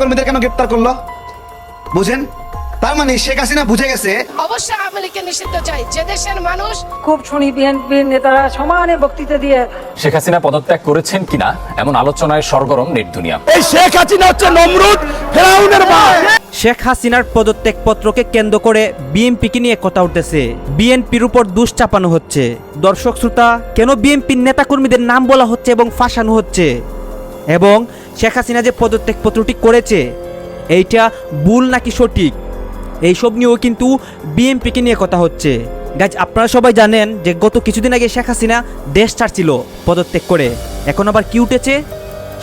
নেতাকর্মীদের কেন গ্রেপ্তার করল? বুঝেন? তার মানে শেখ হাসিনা বুঝে গেছে অবশ্যই আওয়ামী লীগকে নিষিদ্ধ চাই। যে দেশের মানুষ খুব শুনি বিএনপির নেতারা সমানে বক্তৃতা দিয়ে শেখ হাসিনা পদত্যাগ করেছেন কিনা? এমন আলোচনায় সরগরম নেট দুনিয়া। এই শেখ হাসিনা হচ্ছে নমরুদ ফেরাউনের মা। শেখ হাসিনার পদত্যাগ পত্রকে কেন্দ্র করে বিএনপিকে নিয়ে কথা উঠতেছে। বিএনপির উপর দুষ চাপানো হচ্ছে। দর্শক শ্রোতা কেন বিএনপির নেতাকর্মীদের নাম বলা হচ্ছে এবং ফাঁসানো হচ্ছে? এবং শেখ হাসিনা যে পদত্যাগ পত্রটি করেছে, এইটা ভুল নাকি সঠিক? এইসব নিয়েও কিন্তু বিএনপিকে নিয়ে কথা হচ্ছে। গাছ আপনারা সবাই জানেন যে গত কিছুদিন আগে শেখ হাসিনা দেশ ছাড়ছিল পদত্যাগ করে। এখন আবার কি উঠেছে?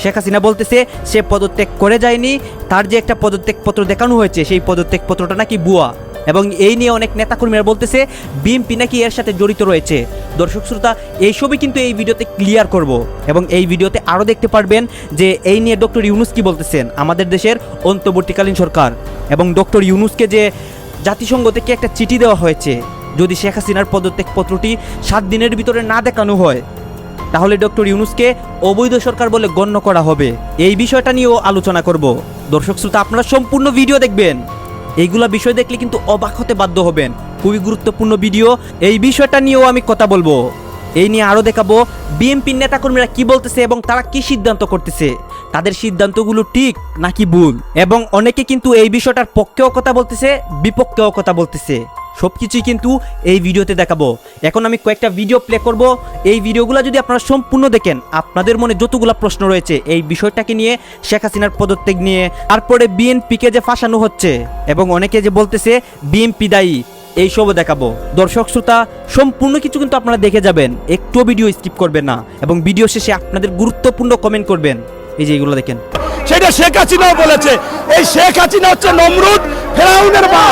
শেখ হাসিনা বলতেছে, সে পদত্যাগ করে যায়নি, তার যে একটা পদত্যাগ পত্র দেখানো হয়েছে, সেই পদত্যাগ পত্রটা নাকি বুয়া এবং এই নিয়ে অনেক নেতাকর্মীরা বলতেছে, বিএনপি নাকি এর সাথে জড়িত রয়েছে। দর্শক শ্রোতা এইসবই কিন্তু এই ভিডিওতে ক্লিয়ার করব এবং এই ভিডিওতে আরও দেখতে পারবেন যে এই নিয়ে ডক্টর ইউনুস কি বলতেছেন, আমাদের দেশের অন্তর্বর্তীকালীন সরকার এবং ডক্টর ইউনুসকে যে জাতিসংঘ থেকে একটা চিঠি দেওয়া হয়েছে, যদি শেখ হাসিনার পদত্যাগ পত্রটি সাত দিনের ভিতরে না দেখানো হয়, তাহলে ডক্টর ইউনুসকে অবৈধ সরকার বলে গণ্য করা হবে। এই বিষয়টা নিয়েও আলোচনা করব। দর্শক শ্রোতা, আপনারা সম্পূর্ণ ভিডিও দেখবেন। এইগুলা বিষয় দেখলে কিন্তু অবাক হতে বাধ্য হবেন। খুবই গুরুত্বপূর্ণ ভিডিও। এই বিষয়টা নিয়েও আমি কথা বলব। এই নিয়ে আরও দেখাবো বিএনপির নেতাকর্মীরা কি বলতেছে এবং তারা কি সিদ্ধান্ত করতেছে। তাদের সিদ্ধান্তগুলো ঠিক নাকি ভুল? এবং অনেকে কিন্তু এই বিষয়টার পক্ষেও কথা বলতেছে, বিপক্ষেও কথা বলতেছে। সবকিছুই কিন্তু এই ভিডিওতে দেখাবো। এখন আমি কয়েকটা ভিডিও প্লে করব। এই ভিডিওগুলো যদি আপনারা সম্পূর্ণ দেখেন, আপনাদের মনে যতগুলো প্রশ্ন রয়েছে, এই বিষয়টাকে নিয়ে শেখ হাসিনার পদত্যাগ নিয়ে, তারপরে বিএনপিকে যে ফাঁসানো হচ্ছে, এবং অনেকে যে বলতেছে, বিএনপি দায়ী এইসবও দেখাবো। দর্শক, শ্রোতা, সম্পূর্ণ কিছু কিন্তু আপনারা দেখে যাবেন। একটু ভিডিও স্কিপ করবেন না, এবং ভিডিও শেষে আপনাদের গুরুত্বপূর্ণ কমেন্ট করবেন। এই যে এগুলো দেখেন। সেটা শেখ হাসিনাও বলেছে। এই শেখ হাসিনা হচ্ছে নমরুদ ফেরাউনের মা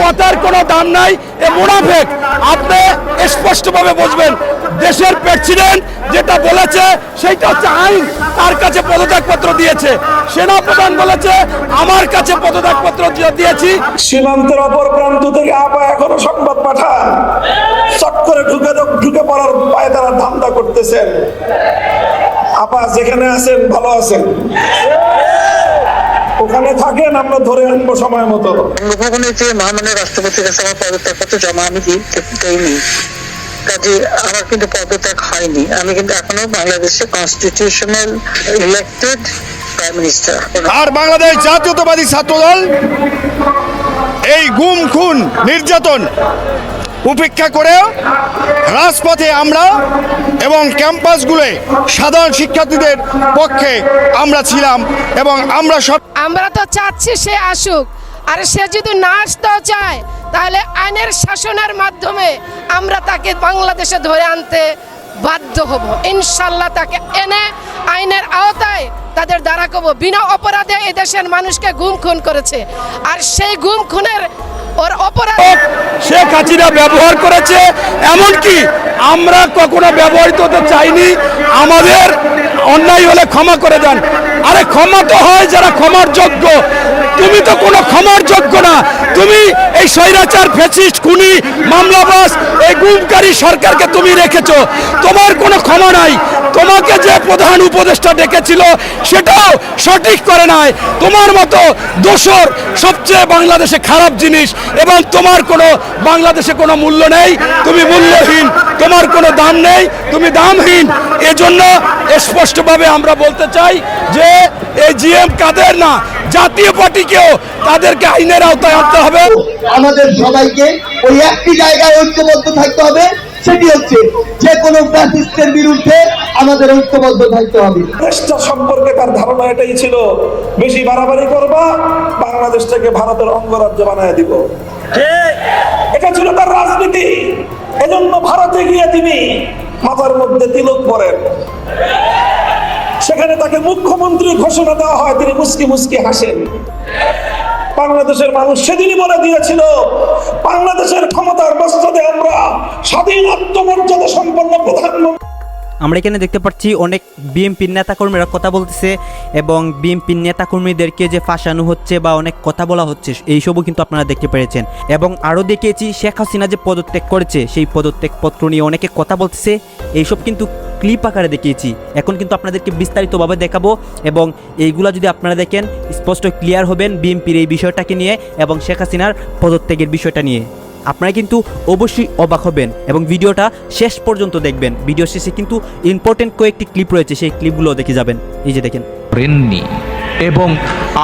কথার কোনো দাম নাই, এ মুনাফেক। আপনি স্পষ্টভাবে বুঝবেন, দেশের প্রেসিডেন্ট যেটা বলেছে, সেইটা হচ্ছে আইন। তার কাছে পদত্যাগ পত্র দিয়েছে। সেনা প্রধান বলেছে, আমার কাছে পদত্যাগ পত্র দিয়েছি। সীমান্তের অপর প্রান্ত থেকে আপা এখনও সংবাদ পাঠান। চট করে ঢুকে ঢুকে পড়ার পায়ে তারা ধান্দা করতেছেন। আপা, যেখানে আছেন, ভালো আছেন? ওখানে থাকেন আমরা ধরে আনব সময় মতো। বঙ্গভবনে যে মহামান্য রাষ্ট্রপতির কাছে আমার পদত্যাগপত্র জমা আমি দিই দেইনি। কাজে আমার কিন্তু পদত্যাগ হয়নি। আমি কিন্তু এখনও বাংলাদেশে কনস্টিটিউশনাল ইলেক্টেড প্রাইম মিনিস্টার আর বাংলাদেশ জাতীয়তাবাদী ছাত্রদল এই গুম খুন নির্যাতন উপেক্ষা করেও রাজপথে আমরা এবং ক্যাম্পাসগুলোয় সাধারণ শিক্ষার্থীদের পক্ষে আমরা ছিলাম এবং আমরা সব আমরা তো চাচ্ছি সে আসুক। আর সে যদি না আসতেও চায়, তাহলে আইনের শাসনের মাধ্যমে আমরা তাকে বাংলাদেশে ধরে আনতে বাধ্য হব। ইনশাল্লাহ তাকে এনে আইনের আওতায় তাদের দ্বারা কব বিনা অপরাধে এদেশের মানুষকে গুম খুন করেছে। আর সেই গুম খুনের ওর অপরাধ শেখ হাসিনা ব্যবহার করেছে, এমনকি আমরা কখনো ব্যবহৃত হতে চাইনি, আমাদের অন্যায় হলে ক্ষমা করে দেন। আরে ক্ষমা তো হয় যারা ক্ষমার যোগ্য। তুমি তো কোনো ক্ষমার যোগ্য না। তুমি এই স্বৈরাচার ফেসিস্ট খুনি মামলাবাস এই গুমকারী সরকারকে তুমি রেখেছো। তোমার কোনো ক্ষমা নাই। তোমাকে যে প্রধান উপদেষ্টা ডেকেছিল, সেটাও সঠিক করে নাই। তোমার মতো দোসর সবচেয়ে বাংলাদেশে খারাপ জিনিস এবং তোমার কোনো বাংলাদেশে কোনো মূল্য নেই। তুমি মূল্যহীন, তোমার কোনো দাম নেই। তুমি দামহীন। এজন্য স্পষ্টভাবে আমরা বলতে চাই যে এই জিএম কাদের না? জাতীয় পার্টিকেও তাদেরকে আইনের আওতায় আনতে হবে। আমাদের সবাইকে ওই একটি জায়গায় ঐক্যবদ্ধ থাকতে হবে সেটি হচ্ছে যে কোনো ফ্যাসিস্টের বিরুদ্ধে আমাদের ঐক্যবদ্ধ থাকতে হবে। দেশটা সম্পর্কে তার ধারণা এটাই ছিল বেশি বাড়াবাড়ি করবা বাংলাদেশটাকে ভারতের অঙ্গরাজ্য বানায় দিব। এটা ছিল তার রাজনীতি। এজন্য ভারতে গিয়ে তিনি মাথার মধ্যে তিলক পরেন। সেখানে তাকে মুখ্যমন্ত্রী ঘোষণা দেওয়া হয়, তিনি মুসকি মুসকি হাসেন। বাংলাদেশের মানুষ সেদিনই বলে দিয়েছিল, বাংলাদেশের ক্ষমতার বস্ত্রে আমরা স্বাধীন আত্মমর্যাদা সম্পন্ন প্রধানমন্ত্রী। আমরা এখানে দেখতে পাচ্ছি অনেক বিএনপির নেতাকর্মীরা কথা বলতেছে এবং বিএনপির নেতাকর্মীদেরকে যে ফাঁসানো হচ্ছে বা অনেক কথা বলা হচ্ছে, এইসবও কিন্তু আপনারা দেখতে পেরেছেন। এবং আরও দেখিয়েছি, শেখ হাসিনা যে পদত্যাগ করেছে, সেই পদত্যাগ পত্র নিয়ে অনেকে কথা বলতেছে। এইসব কিন্তু ক্লিপ আকারে দেখিয়েছি। এখন কিন্তু আপনাদেরকে বিস্তারিতভাবে দেখাবো এবং এইগুলো যদি আপনারা দেখেন, স্পষ্ট ক্লিয়ার হবেন বিএমপির এই বিষয়টাকে নিয়ে এবং শেখ হাসিনার পদত্যাগের বিষয়টা নিয়ে। আপনারা কিন্তু অবশ্যই অবাক হবেন এবং ভিডিওটা শেষ পর্যন্ত দেখবেন। ভিডিও শেষে কিন্তু ইম্পর্টেন্ট কয়েকটি ক্লিপ রয়েছে, সেই ক্লিপগুলো দেখে যাবেন। এই যে দেখেন। এবং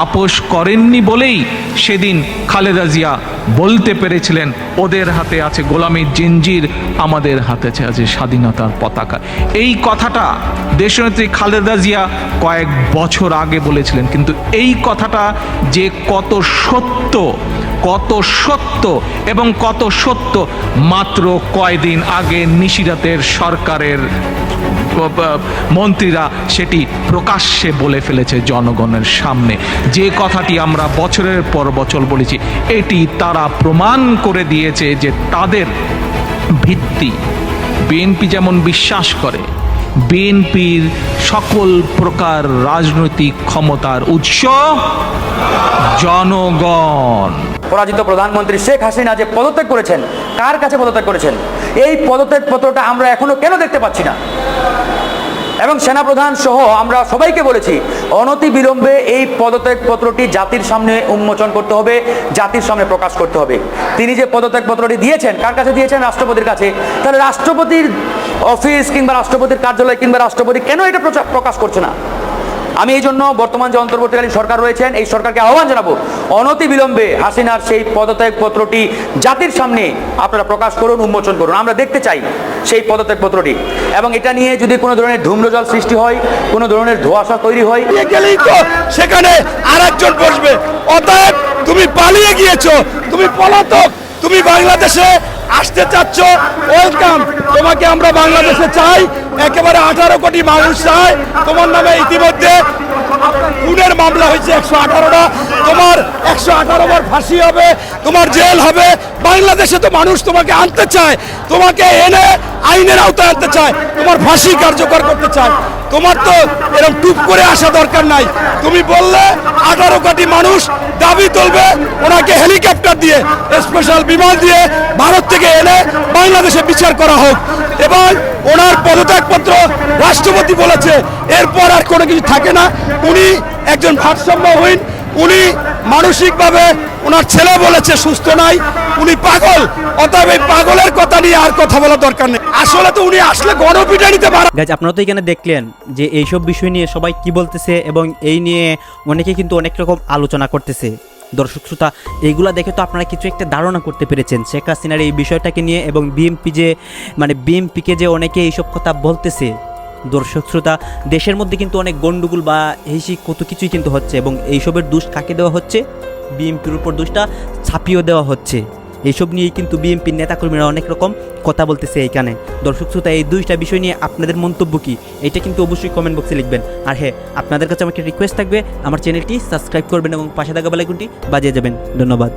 আপোষ করেননি বলেই সেদিন খালেদা জিয়া বলতে পেরেছিলেন, ওদের হাতে আছে গোলামীর জিঞ্জির, আমাদের হাতে আছে স্বাধীনতার পতাকা। এই কথাটা দেশনেত্রী খালেদা জিয়া কয়েক বছর আগে বলেছিলেন, কিন্তু এই কথাটা যে কত সত্য কত সত্য এবং কত সত্য? মাত্র কয়দিন আগে নিশিরাতের সরকারের মন্ত্রীরা সেটি প্রকাশ্যে বলে ফেলেছে জনগণের সামনে। যে কথাটি আমরা বছরের পর বছর বলেছি, এটি তারা প্রমাণ করে দিয়েছে যে তাদের ভিত্তি। বিএনপি যেমন বিশ্বাস করে, বিএনপির সকল প্রকার রাজনৈতিক ক্ষমতার উৎস জনগণ। পরাজিত প্রধানমন্ত্রী শেখ হাসিনা যে পদত্যাগ করেছেন, কার কাছে পদত্যাগ করেছেন? এই পদত্যাগ পত্রটা আমরা এখনও কেন দেখতে পাচ্ছি না? এবং সেনাপ্রধান সহ আমরা সবাইকে বলেছি, অনতি বিলম্বে এই পদত্যাগ পত্রটি জাতির সামনে উন্মোচন করতে হবে, জাতির সামনে প্রকাশ করতে হবে। তিনি যে পদত্যাগ পত্রটি দিয়েছেন, কার কাছে দিয়েছেন? রাষ্ট্রপতির কাছে। তাহলে রাষ্ট্রপতির অফিস কিংবা রাষ্ট্রপতির কার্যালয় কিংবা রাষ্ট্রপতি কেন এটা প্রকাশ করছে না? আমি এই জন্য বর্তমান যে অন্তর্বর্তীকালীন সরকার রয়েছেন, এই সরকারকে আহ্বান জানাব, অনতি বিলম্বে হাসিনার সেই পদত্যাগ পত্রটি জাতির সামনে আপনারা প্রকাশ করুন, উন্মোচন করুন। আমরা দেখতে চাই সেই পদত্যাগ পত্রটি। এবং এটা নিয়ে যদি কোনো ধরনের ধূম্রজল সৃষ্টি হয়, কোনো ধরনের ধোঁয়াশা তৈরি হয় গেলেই তো সেখানে আর একজন বসবে। অতএব তুমি পালিয়ে গিয়েছো, তুমি পলাতক, তুমি বাংলাদেশে আসতে চাচ্ছ। ওয়েলকাম তোমাকে আমরা বাংলাদেশে চাই একেবারে আঠারো কোটি মানুষ চায়। তোমার নামে ইতিমধ্যে খুনের মামলা হয়েছে একশো আঠারোটা। তোমার একশো আঠারো বার ফাঁসি হবে, তোমার জেল হবে। বাংলাদেশে তো মানুষ তোমাকে আনতে চায়। তোমাকে এনে আইনের আওতায় আনতে চায়। তোমার ফাঁসি কার্যকর করতে চায়। তোমার তো এরকম টুপ করে আসা দরকার নাই। তুমি বললে আঠারো কোটি মানুষ দাবি তুলবে, ওনাকে হেলিকপ্টার দিয়ে স্পেশাল বিমান দিয়ে ভারত থেকে এনে বাংলাদেশে বিচার করা হোক। এবং ওনার পদত্যাগপত্র রাষ্ট্রপতি বলেছে, এরপর আর কোনো কিছু থাকে না। উনি একজন ভারসাম্যহীন, উনি মানসিকভাবে ওনার ছেলে বলেছে, সুস্থ নাই, উনি পাগল। অতএব এই পাগলের কথা নিয়ে আর কথা বলা দরকার নেই। আসলে তো উনি আসলে গণপিটানিতে পারে। গাছ আপনারা তো এখানে দেখলেন যে এইসব বিষয় নিয়ে সবাই কি বলতেছে এবং এই নিয়ে অনেকে কিন্তু অনেক রকম আলোচনা করতেছে। দর্শক, শ্রোতা এইগুলা দেখে তো আপনারা কিছু একটা ধারণা করতে পেরেছেন। শেখ হাসিনার এই বিষয়টাকে নিয়ে এবং বিএমপি যে মানে বিএমপিকে যে অনেকে এইসব কথা বলতেছে দর্শক শ্রোতা, দেশের মধ্যে কিন্তু অনেক গন্ডগোল বা হেসি কত কিছুই কিন্তু হচ্ছে এবং এইসবের দোষ কাকে দেওয়া হচ্ছে? বিএমপির উপর দোষটা ছাপিয়ে দেওয়া হচ্ছে। এইসব নিয়েই কিন্তু বিএনপির নেতাকর্মীরা অনেক রকম কথা বলতেছে এইখানে। দর্শক শ্রোতা, এই দুইটা বিষয় নিয়ে আপনাদের মন্তব্য কি? এটা কিন্তু অবশ্যই কমেন্ট বক্সে লিখবেন। আর হ্যাঁ আপনাদের কাছে আমার একটা রিকোয়েস্ট থাকবে, আমার চ্যানেলটি সাবস্ক্রাইব করবেন এবং পাশে থাকা বেলাইকনটি বাজিয়ে যাবেন। ধন্যবাদ।